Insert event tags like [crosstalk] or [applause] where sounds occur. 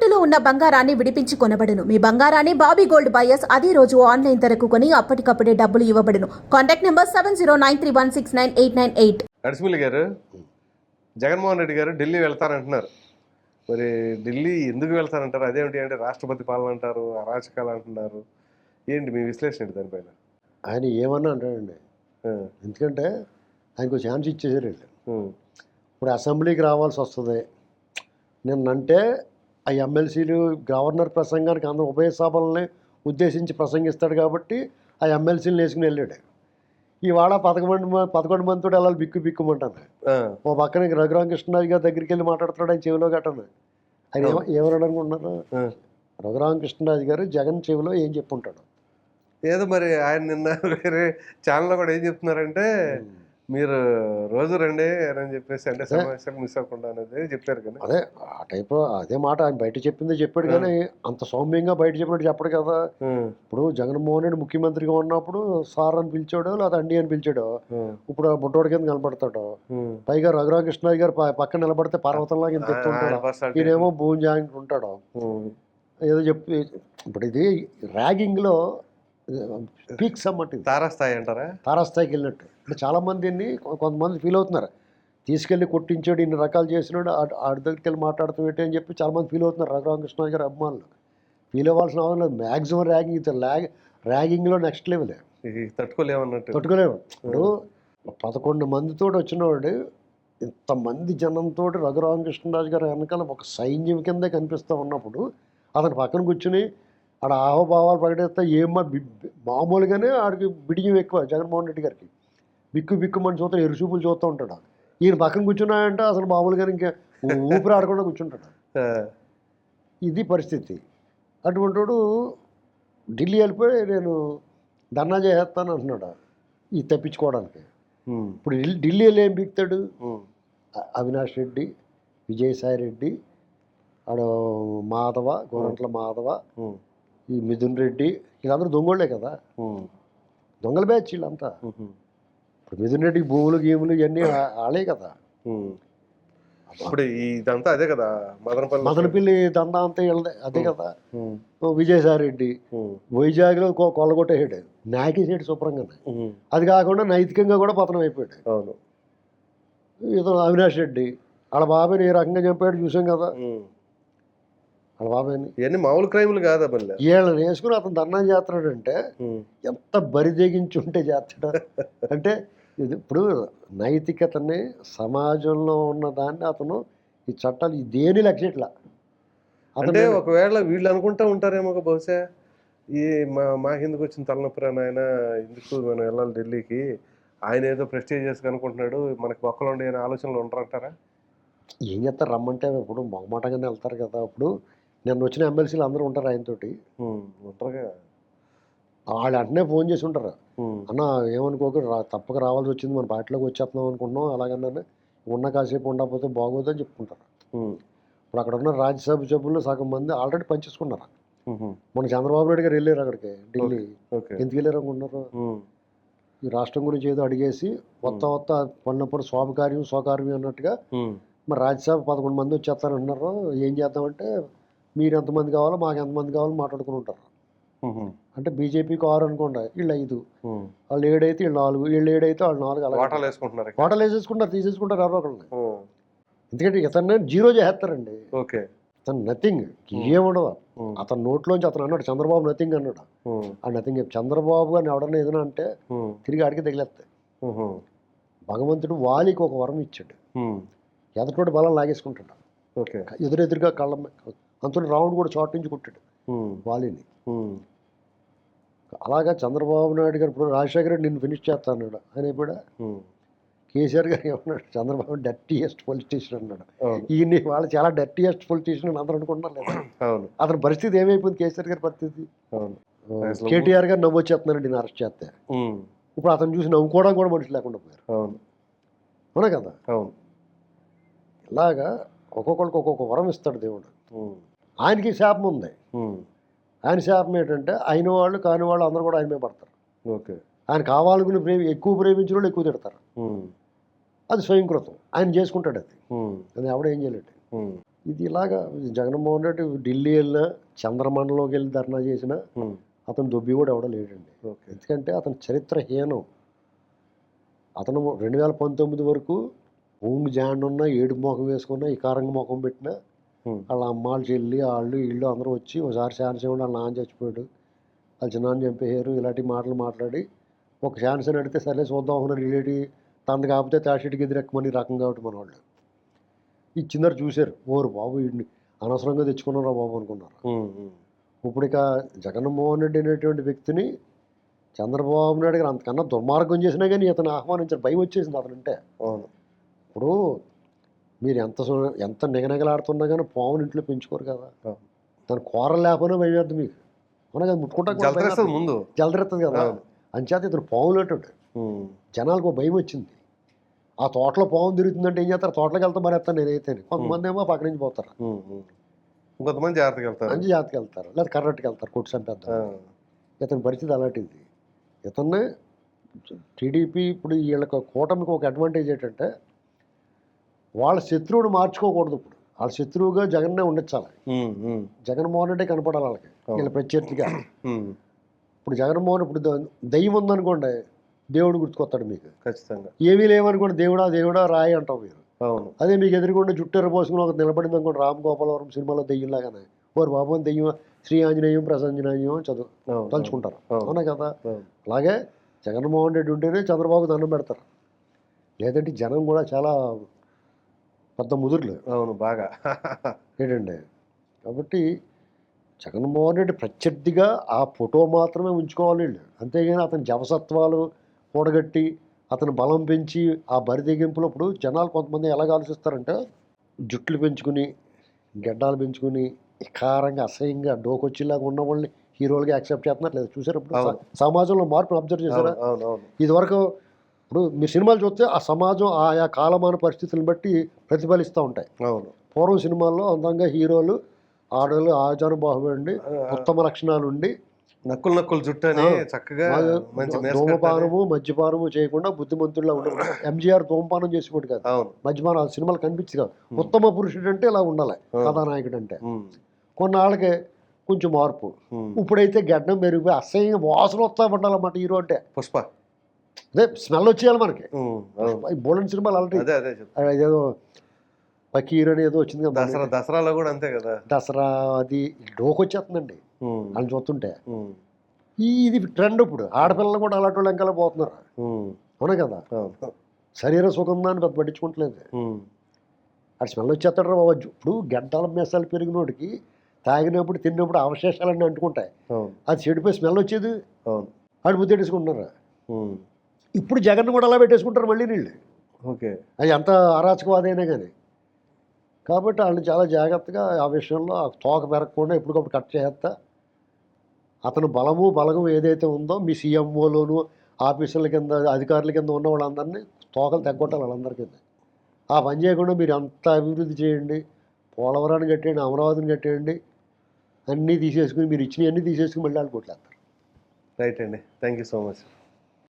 తాకట్టులో ఉన్న బంగారాన్ని విడిపించి కొనబడును. మీ బంగారాన్ని బాబీ గోల్డ్ బయర్స్ అదే రోజు ఆన్లైన్ ధరకు కొని అప్పటికప్పుడే డబ్బులు ఇవ్వబడును. Contact number seven zero nine three one six nine eight nine eight. Narasimhulu గారు జగన్మోహన్ రెడ్డి గారు ఢిల్లీ వెళ్తారంటున్నారు. మరి ఢిల్లీ ఎందుకు వెళ్తారంటారు? అదేమిటి అంటే రాష్ట్రపతి పాలన అంటారు అరాచకాలు అంటున్నారు. ఏంటి మీ విశ్లేషణ ఏంటి దానిపైన? ఆయన ఏమన్నా అంటాడండి. ఎందుకంటే ఆయనకు ఛాన్స్ ఇచ్చేసారు ఇప్పుడు అసెంబ్లీకి రావాల్సి వస్తుంది. నిన్నంటే ఆ ఎమ్మెల్సీలు గవర్నర్ ప్రసంగానికి అందరూ ఉభయ సభల్ని ఉద్దేశించి ప్రసంగిస్తాడు కాబట్టి ఆ ఎమ్మెల్సీలు వేసుకుని వెళ్ళాడు. ఇవాళ పదకొండు మంది పదకొండు మందితో వెళ్ళాలి బిక్కు బిక్కుమంటాను ఓ పక్కన రఘురామకృష్ణరాజు గారి దగ్గరికి వెళ్ళి మాట్లాడుతున్నాడు ఆయన చెవిలో గట్టను ఆయన ఏమ ఏమన్నాడు అనుకుంటున్నారు. రఘురామకృష్ణరాజు గారు జగన్ చెవిలో ఏం చెప్పుంటాడు? ఏదో మరి ఆయన నిన్న వేరే ఛానల్లో కూడా ఏం చెప్తున్నారంటే మీరు రోజు రండి అని చెప్పేసి అంటే సమావేశాలు మిస్ అవ్వకుండా అనేది చెప్పారు కానీ. అదే ఆ టైప్ అదే మాట ఆయన బయట చెప్పిందే చెప్పాడు కానీ అంత సౌమ్యంగా బయట చెప్పినట్టు చెప్పడు కదా. ఇప్పుడు జగన్మోహన్ రెడ్డి ముఖ్యమంత్రిగా ఉన్నప్పుడు సార్ అని పిలిచాడు లేదా అండి అని పిలిచాడు ఇప్పుడు బుడ్డోడి కింద ఉమ్. పైగా రఘురామకృష్ణరాజు గారు పక్కన నిలబడితే పర్వతంలాగా ఇంత ఎత్తు ఆయన ఉంటాడు personality. ఈయనేమో భూమి జాయింట్ ఉంటాడు? ఏదో చెప్పి ఇప్పుడు ఇది ర్యాగింగ్లో పీక్స్ అన్నమాట ఇది. తారాస్థాయి అంటారా? తారాస్థాయికి వెళ్ళినట్టు. ఇప్పుడు చాలామంది దీన్ని కొ- కొంతమంది ఫీల్ అవుతున్నారు. తీసుకెళ్ళి కొట్టించాడు ఇన్ని రకాలు చేసినాడు ఆడ దగ్గరికి వెళ్ళి మాట్లాడుతూ ఏంటి అని చెప్పి చాలామంది ఫీల్ అవుతున్నారు. రఘురామకృష్ణ గారి అభిమానులు. ఫీల్ అవ్వాల్సిన అవసరం లేదు. మ్యాక్సిమం ర్యాగింగ్ ఇది ల్యాగ్ ర్యాగింగ్లో నెక్స్ట్ లెవెల్ తట్టుకోలేమన్నట్టు. తట్టుకోలేము ఇప్పుడు పదకొండు మందితో వచ్చినవాడు ఇంతమంది జనంతో రఘురామకృష్ణరాజు గారి వెనకాల ఒక సైన్యం కిందే కనిపిస్తూ ఉన్నప్పుడు అతను పక్కన కూర్చుని ఆడ ఆహోభావాలు ప్రకటిస్తే ఏమో మామూలుగానే ఆడికి బిడియం ఎక్కువ జగన్మోహన్ రెడ్డి గారికి. బిక్కు బిక్కు మన చూస్తే ఎరుసూపులు చూస్తూ ఉంటాడు. ఈయన పక్కన కూర్చున్నాడంటే అసలు మామూలుగానే ఇంకా ఊపిరి ఆడకుండా కూర్చుంటాడు. ఇది పరిస్థితి. అటువంటి వాడు ఢిల్లీ వెళ్ళిపోయి నేను ధర్నా చేసేస్తాను అంటున్నాడు. ఇది తప్పించుకోవడానికి. ఇప్పుడు ఢిల్లీ వెళ్ళి ఏం అ- అవినాష్ రెడ్డి విజయసాయి రెడ్డి ఆడ మాధవ గోరంట్ల మాధవ ఈ మిథున్ రెడ్డి వీళ్ళందరూ దొంగోళ్ళే కదా. దొంగల బ్యాచ్ వీళ్ళంతా. ఇప్పుడు మిథున్ రెడ్డికి భూములు గీములు ఇవన్నీ వాళ్ళే కదా. ఇప్పుడు ఇదంతా అదే కదా మదనపల్లి. మదనపల్లి దందా అంతా వీళ్ళదే అదే కదా. ఉమ్, ఓ విజయసాయి రెడ్డి ఉమ్, వైజాగ్లో కొ- కొల్లగొట్టేసాడు. నాకేసాడు శుభ్రంగానే ఉమ్, అది కాకుండా నైతికంగా కూడా పతనం అయిపోయాడు. అవును. ఇతను అవినాష్ రెడ్డి వాళ్ళ బాబాయ్ని ఏ రకంగా చంపాడు చూసాం కదా. వాళ్ళ బాబాయ్ని ఇవన్నీ మామూలు క్రైములు కాదా మళ్ళీ వీళ్ళని వేసుకుని అతను ధర్నా చేస్తున్నాడంటే ఎంత బరిదెగించి ఉంటే చేస్తాడు? [laughs] అంటే ఇది ఇప్పుడు నైతికతని సమాజంలో ఉన్న దాన్ని అతను ఈ చట్టాలు ఈ దేని లక్ష్యట్లా? అంటే ఒకవేళ వీళ్ళు అనుకుంటా ఉంటారేమో ఒక బహుశా ఈ మా మా కిందకు వచ్చిన తలనొప్పి రా నాయన ఎందుకు మనం వెళ్ళాలి ఢిల్లీకి? ఆయన ఏదో ప్రెస్టీజియస్ అనుకుంటున్నాడు మనకి బొక్కలు ఉండే ఆలోచనలు ఉంటారంటారా ఏం చేస్తారు రమ్మంటే ఇప్పుడు మొహమాటంగానే వెళ్తారు కదా ఇప్పుడు నిన్న వచ్చిన ఎమ్మెల్సీలు అందరూ ఉంటారు ఆయనతోటి. ఉమ్, ఉంటారుగా. వాళ్ళు వెంటనే ఫోన్ చేసి ఉంటారు. అన్న ఏమనుకోక రా తప్పక రావాల్సి వచ్చింది మన పార్టీలోకి వచ్చేస్తున్నాం అనుకుంటున్నాం అలాగన్నా ఉన్న కాసేపు ఉండకపోతే బాగోదని చెప్పుకుంటారు. ఇప్పుడు అక్కడ ఉన్న రాజ్యసభ సభ్యులు సగం మంది ఆల్రెడీ పంచేసుకున్నారు ఉమ్, మన చంద్రబాబు నాయుడు గారు వెళ్ళారు అక్కడికి ఢిల్లీ. ఎందుకు వెళ్ళారు అనుకుంటున్నారు? ఈ రాష్ట్రం గురించి ఏదో అడిగేసి కొత్త కొత్త పడినప్పుడు స్వామికార్యం స్వకార్యం అన్నట్టుగా మరి రాజ్యసభ పదకొండు మంది వచ్చేస్తారంటున్నారు. ఏం చేద్దామంటే మీరు ఎంతమంది కావాలో మాకు ఎంతమంది కావాలో మాట్లాడుకుని ఉంటారు. అంటే బీజేపీకి ఆరు అనుకోండి వీళ్ళు ఐదు. వాళ్ళు ఏడైతే వీళ్ళు నాలుగు వీళ్ళు ఏడైతే వాళ్ళు నాలుగు అలా వాటాలు వేసుకుంటున్నారు. హోటల్ వేసేసుకుంటారు తీసేసుకుంటారు ఎవరో ఉమ్, ఎందుకంటే ఇతన్ని జీరో చేసేస్తారండి. ఓకే. అతను నథింగ్ ఏముండదు అతని నోట్లోంచి అతను అన్నాడు చంద్రబాబు నథింగ్ అన్నాడు. ఆ నథింగ్ చంద్రబాబు అని ఎవడన్నా ఏదైనా అంటే తిరిగి ఆడికి తగిలేస్తాయి. భగవంతుడు వాలికి ఒక వరం ఇచ్చాడు. ఉమ్, ఎదటోటి బలం లాగేసుకుంటాడు. ఎదురెదురుగా కళ్ళ అంతుడు రావణ్ కూడా చోటు నుంచి కొట్టాడు వాలిని అలాగా చంద్రబాబు నాయుడు గారు ఇప్పుడు రాజశేఖర రెడ్డి నిన్ను ఫినిష్ చేస్తా అన్నాడు. ఆయన ఇప్పుడు ఉమ్, కేసీఆర్ గారు ఏమన్నాడు? చంద్రబాబు డర్టీయెస్ట్ పొలిటీషియన్ అన్నాడు. ఈయన వాళ్ళు చాలా డర్టీయెస్ట్ పొలిటీషియన్ అని అందరూ అనుకుంటున్నారు లేదా అవును. అతని పరిస్థితి ఏమైపోయింది కేసీఆర్ గారి పరిస్థితి? కేటీఆర్ గారు నవ్వు వచ్చేస్తున్నాడు ఈయన అరెస్ట్ చేస్తే. ఇప్పుడు అతను చూసి నవ్వుకోవడం కూడా మనుషులు లేకుండా పోయారు. అవును. అవునా కదా? అవును. ఇలాగా ఒక్కొక్కరికి ఒక్కొక్క వరం ఇస్తాడు దేవుడు. ఆయనకి శాపం ఉంది. ఆయన శాపం ఏంటంటే అయిన వాళ్ళు కాని వాళ్ళు అందరూ కూడా ఆయన మీద పడతారు. ఓకే. ఆయన కావాలనుకుని ప్రేమి ఎక్కువ ప్రేమించిన వాళ్ళు ఎక్కువ తిడతారు. అది స్వయంకృతం ఆయన చేసుకుంటాడు అది. అది ఎవడ ఏం చేయలేడు ఉమ్. ఇది ఇలాగా జగన్మోహన్ రెడ్డి ఢిల్లీ వెళ్ళినా చంద్రమండలంలోకి వెళ్ళి ధర్నా చేసినా అతను దొబ్బి కూడా ఎవడో లేడండి. ఓకే. ఎందుకంటే అతని చరిత్రహీనం. అతను రెండు వేల పంతొమ్మిది వరకు ఊంగు జాండ్ ఉన్నా ఏడు ముఖం వేసుకున్నా ఇకారంగా ముఖం పెట్టినా వాళ్ళ అమ్మాళ్ళు చెల్లి వాళ్ళు వీళ్ళు అందరూ వచ్చి ఒకసారి ఛాన్స్ ఇవ్వండి వాళ్ళ నాన్న చచ్చిపోయాడు. వాళ్ళ చిన్నాన్న చంపేశారు. ఇలాంటి మాటలు మాట్లాడి ఒక ఛాన్స్ అని అడిగితే సరే చూద్దాం అనుకున్న రిలేటివ్ తనది కాకపోతే తాషిటికి ఎదురెక్కమని రకం కాబట్టి మన వాళ్ళు ఇచ్చిందరు చూశారు. ఓరు బాబు వీడిని అనవసరంగా తెచ్చుకున్నారా బాబు అనుకున్నారు. ఇప్పుడు ఇక జగన్మోహన్ రెడ్డి అనేటువంటి వ్యక్తిని చంద్రబాబు నాయుడు గారు అంతకన్నా దుర్మార్గం చేసినా కానీ ఇతను ఆహ్వానించారు భయం వచ్చేసింది అతనంటే అవును. ఇప్పుడు మీరు ఎంత ఎంత నిగనగలాడుతున్నా కానీ పావుని ఇంట్లో పెంచుకోరు కదా. దాని కూర లేకపోయినా భయం వేద్దు మీకు అవునా కదా ముట్టుకుంటా. ముందు జలదరెత్తది కదా. అంచేత ఇతను పావులు అట్టాడు ఉమ్, జనాలకు ఒక భయం వచ్చింది ఆ తోటలో పాము తిరుగుతుందంటే ఏం చేస్తారు తోటలోకి వెళ్తా మరి ఎత్తాను నేనైతే కొంతమంది ఏమో పక్క నుంచి పోతారు. ఇంకొంతమంది జాగ్రత్తగా వెళ్తారు మంచి జాతికి వెళ్తారు లేదా కర్రట్టుకి వెళ్తారు కొట్టు చంపేద్దాం ఆ, ఇతని పరిస్థితి అలాంటిది ఇతన్ని టీడీపీ ఇప్పుడు వీళ్ళకి కూటమికి ఒక అడ్వాంటేజ్ ఏంటంటే వాళ్ళ శత్రువుని మార్చుకోకూడదు ఇప్పుడు. వాళ్ళ శత్రువుగా జగన్నే ఉమ్, జగన్మోహన్ రెడ్డి కనపడాలి వాళ్ళకి. వీళ్ళ ప్రత్యర్థిగా. ఇప్పుడు జగన్మోహన్ ఇప్పుడు దయ్యం ఉందనుకోండి దేవుడు గుర్తుకొస్తాడు మీకు. ఖచ్చితంగా. ఏమీ లేవనుకోండి దేవుడా దేవుడా రాయి అంటాం మీరు. అవును. అదే మీకు ఎదురుకుండా జుట్టెర పోసుకుని ఒక నిలబడింది అనుకోండి రామ్ గోపాలవరం సినిమాలో దెయ్యంలాగానే ఓరు బాబు దెయ్యం శ్రీ ఆంజనేయం ప్రసంజనేయం చదువు తలుచుకుంటారు. అవును. కదా. అలాగే జగన్మోహన్ రెడ్డి ఉంటేనే చంద్రబాబు దండం పెడతారు. లేదంటే జనం కూడా చాలా పెద్ద ముదురులు. అవును బాగా. ఏంటండి కాబట్టి జగన్మోహన్ రెడ్డి ప్రత్యర్థిగా ఆ ఫోటో మాత్రమే ఉంచుకోవాలి వీళ్ళు. అంతేగాని అతని జవసత్వాలు కూడగట్టి అతని బలం పెంచి ఆ బరిదెగింపులో ఇప్పుడు జనాలు కొంతమంది ఎలాగ ఆలోచిస్తారంటే జుట్లు పెంచుకుని గడ్డాలు పెంచుకుని ఇకారంగా అసహ్యంగా డోకొచ్చిలాగా ఉన్న వాళ్ళని హీరోలుగా యాక్సెప్ట్ చేస్తున్నారు. లేదా చూసారు సమాజంలో మార్పును అబ్జర్వ్ చేశారా? ఇదివరకు ఇప్పుడు మీ సినిమాలు చూస్తే ఆ సమాజం ఆయా కాలమాన పరిస్థితులను బట్టి ప్రతిఫలిస్తూ ఉంటాయి. అవును. పూర్వం సినిమాల్లో అందంగా హీరోలు ఆడవాళ్ళు ఆచారబాహువు ఉండి ఉత్తమ లక్షణాలు ఉండి నక్కులు నక్కులు జుట్టు అని ఆ. చక్కగా. ధూమపానము మద్యపానము చేయకుండా బుద్ధిమంతుల్లా ఉండదు [coughs] ఎంజీఆర్ ధూమపానం చేసేవాడు కాదు. అవును. మద్యపానం ఆ సినిమాలు కనిపించదు కాదు ఉత్తమ పురుషుడు అంటే ఇలా ఉండాలి. కథానాయకుడు అంటే. కొన్నాళ్ళకి కొంచెం మార్పు. ఇప్పుడైతే గడ్డం పెరిగిపోయి అసహ్యంగా వాసన వస్తా పడాలన్నమాట హీరో అంటే. పుష్ప. అదే స్మెల్ వచ్చేయాలి మనకి. బోలెన్ సినిమాలు చెప్తా అదేదో పకీర్ అని ఏదో వచ్చింది కదా దసరా దసరాలో కూడా అంతే కదా. దసరా అది డోకు వచ్చేస్తుందండి. ఉమ్, అని చూస్తుంటే. ఈ ఇది ట్రెండ్ ఇప్పుడు. ఆడపిల్లలు కూడా అలాంటి వాళ్ళు వెంకాల పోతున్నారు. అవునా కదా? శరీర సుఖం దాన్ని పెద్ద పట్టించుకోవట్లేదు ఉమ్, అది స్మెల్ వచ్చేస్తాడు బాబు. ఇప్పుడు గడ్డల మీసాలు పెరిగినోడికి తాగినప్పుడు తిన్నప్పుడు అవశేషాలన్నీ అంటుకుంటాయి. అది చెడిపోయి స్మెల్ వచ్చేది? ఆడు ముద్దెట్టేసుకుంటున్నారు ఉమ్, ఇప్పుడు జగన్ కూడా అలా పెట్టేసుకుంటారు మళ్ళీ నీళ్ళు. ఓకే. అది ఎంత అరాచకవాదైనా కానీ కాబట్టి వాళ్ళని చాలా జాగ్రత్తగా ఆ విషయంలో ఆ తోక పెరగకుండా ఎప్పటికప్పుడు కట్ చేస్తా. అతను బలము బలగం ఏదైతే ఉందో మీ సీఎంఓలోను ఆఫీసర్ల కింద అధికారుల కింద ఉన్న వాళ్ళందరినీ తోకలు తగ్గొట్టాలి వాళ్ళందరికీ. ఆ పని చేయకుండా మీరు అంత అభివృద్ధి చేయండి. పోలవరాన్ని కట్టేయండి అమరావతిని కట్టేయండి. అన్నీ తీసేసుకుని మీరు ఇచ్చినవి అన్నీ తీసేసుకుని మళ్ళీ వాళ్ళు కొట్లేస్తారు. రైట్ అండి. Thank you so much.